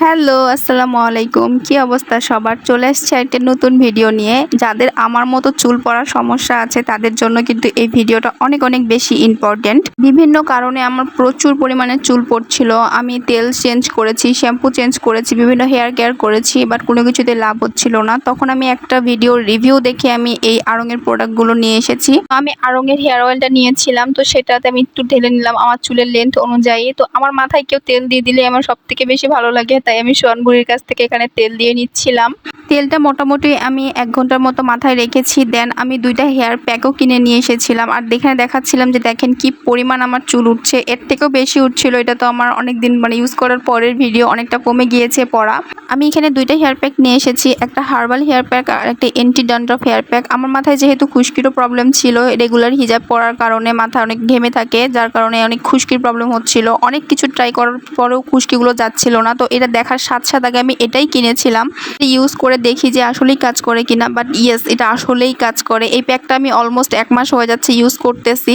Hello, আসসালামু আলাইকুম। কি অবস্থা? সবার চলে এসছে একটা নতুন ভিডিও নিয়ে। যাদের আমার মতো চুল পড়ার সমস্যা আছে, তাদের জন্য কিন্তু এই ভিডিওটা অনেক অনেক বেশি ইম্পর্ট্যান্ট বিভিন্ন কারণে আমার প্রচুর পরিমাণে চুল পড়ছিল। আমি তেল চেঞ্জ করেছি শ্যাম্পু চেঞ্জ করেছি, বিভিন্ন হেয়ার কেয়ার করেছি বাট কোনো কিছুতে লাভ হচ্ছিল না। তখন আমি একটা ভিডিও রিভিউ দেখে আমি এই আড়ঙের প্রোডাক্টগুলো নিয়ে এসেছি। আমি আড়ঙের হেয়ার অয়েলটা নিয়েছিলাম, তো সেটাতে আমি একটু ঢেলে নিলাম আমার চুলের লেন্থ অনুযায়ী। তো আমার মাথায় কেউ তেল দিয়ে দিলে আমার সব থেকে বেশি ভালো লাগে। তাই আমি সোয়ানবুড়ির কাছ থেকে এখানে তেল দিয়ে নিচ্ছিলাম। তেলটা মোটামুটি আমি এক ঘণ্টার মতো মাথায় রেখেছি। দেন আমি দুইটা হেয়ার প্যাকও কিনে নিয়ে এসেছিলাম। আর দেখেন দেখাচ্ছিলাম যে দেখেন কি পরিমাণ আমার চুল উঠছে। এর থেকেও বেশি উঠছিল। এটা তো আমার অনেক দিন মানে ইউজ করার পরের ভিডিও অনেকটা কমে গিয়েছে পড়া। আমি এখানে দুইটা হেয়ার প্যাক নিয়ে এসেছি। একটা হার্বাল হেয়ার প্যাক আর একটা এন্টি ড্যান্ড্রফ হেয়ার প্যাক। আমার মাথায় যেহেতু খুশকিরও প্রবলেম ছিল রেগুলার হিজাব পরার কারণে মাথা অনেক ঘেমে থাকে, যার কারণে অনেক খুশকির প্রবলেম হচ্ছিল। অনেক কিছু ট্রাই করার পরেও খুশকিগুলো যাচ্ছিল না। তো এটা দেখার সাথে সাথে আগে আমি এটাই কিনেছিলাম। ইউজ করে দেখি যে আসলেই কাজ করে কিনা বাট ইয়েস এটা আসলেই কাজ করে। এই প্যাকটা আমি অলমোস্ট এক মাস হয়ে যাচ্ছে ইউজ করতেছি।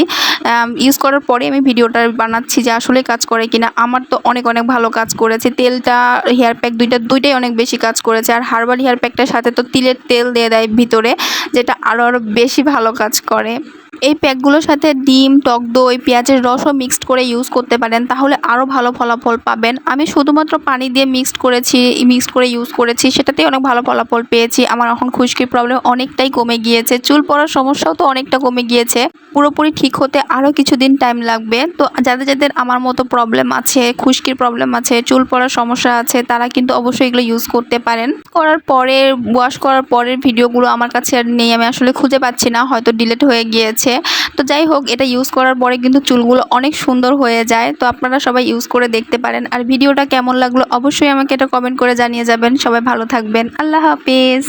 ইউজ করার পরে আমি ভিডিওটা বানাচ্ছি যে আসলেই কাজ করে কিনা। আমার তো অনেক অনেক ভালো কাজ করেছে। তেলটা হেয়ার প্যাক দুইটা, দুইটাই অনেক বেশি কাজ করেছে। আর হার্বাল হেয়ার প্যাকটার সাথে তো তিলের তেল দিয়ে দেয় ভিতরে, যেটা আরও আরও বেশি ভালো কাজ করে। এই প্যাকগুলোর সাথে ডিম, টক দই, পেঁয়াজের রসও মিক্সড করে ইউজ করতে পারেন, তাহলে আরও ভালো ফলাফল পাবেন। আমি শুধুমাত্র পানি দিয়ে মিক্সড করেছি মিক্সড করে ইউজ করেছি, সেটাতেই অনেক ভালো ফলাফল পেয়েছি। আমার এখন খুশকির প্রবলেম অনেকটাই কমে গিয়েছে। চুল পড়ার সমস্যাও তো অনেকটা কমে গিয়েছে। পুরোপুরি ঠিক হতে আরও কিছুদিন টাইম লাগবে। তো যাদের যাদের আমার মতো প্রবলেম আছে, খুশকির প্রবলেম আছে, চুল পড়ার সমস্যা আছে, তারা কিন্তু অবশ্যই এগুলো ইউজ করতে পারেন। করার পরে ওয়াশ করার পরের ভিডিওগুলো আমার কাছে আর নেই। আমি আসলে খুঁজে পাচ্ছি না, হয়তো ডিলেট হয়ে গিয়েছে। তো যাই হোক, এটা ইউজ করার পরে কিন্তু চুলগুলো অনেক সুন্দর হয়ে যায়। তো আপনারা সবাই ইউজ করে দেখতে পারেন। আর ভিডিওটা কেমন লাগল অবশ্যই আমাকে এটা কমেন্ট করে জানিয়ে যাবেন। সবাই ভালো থাকবেন। আল্লাহ হাফিজ।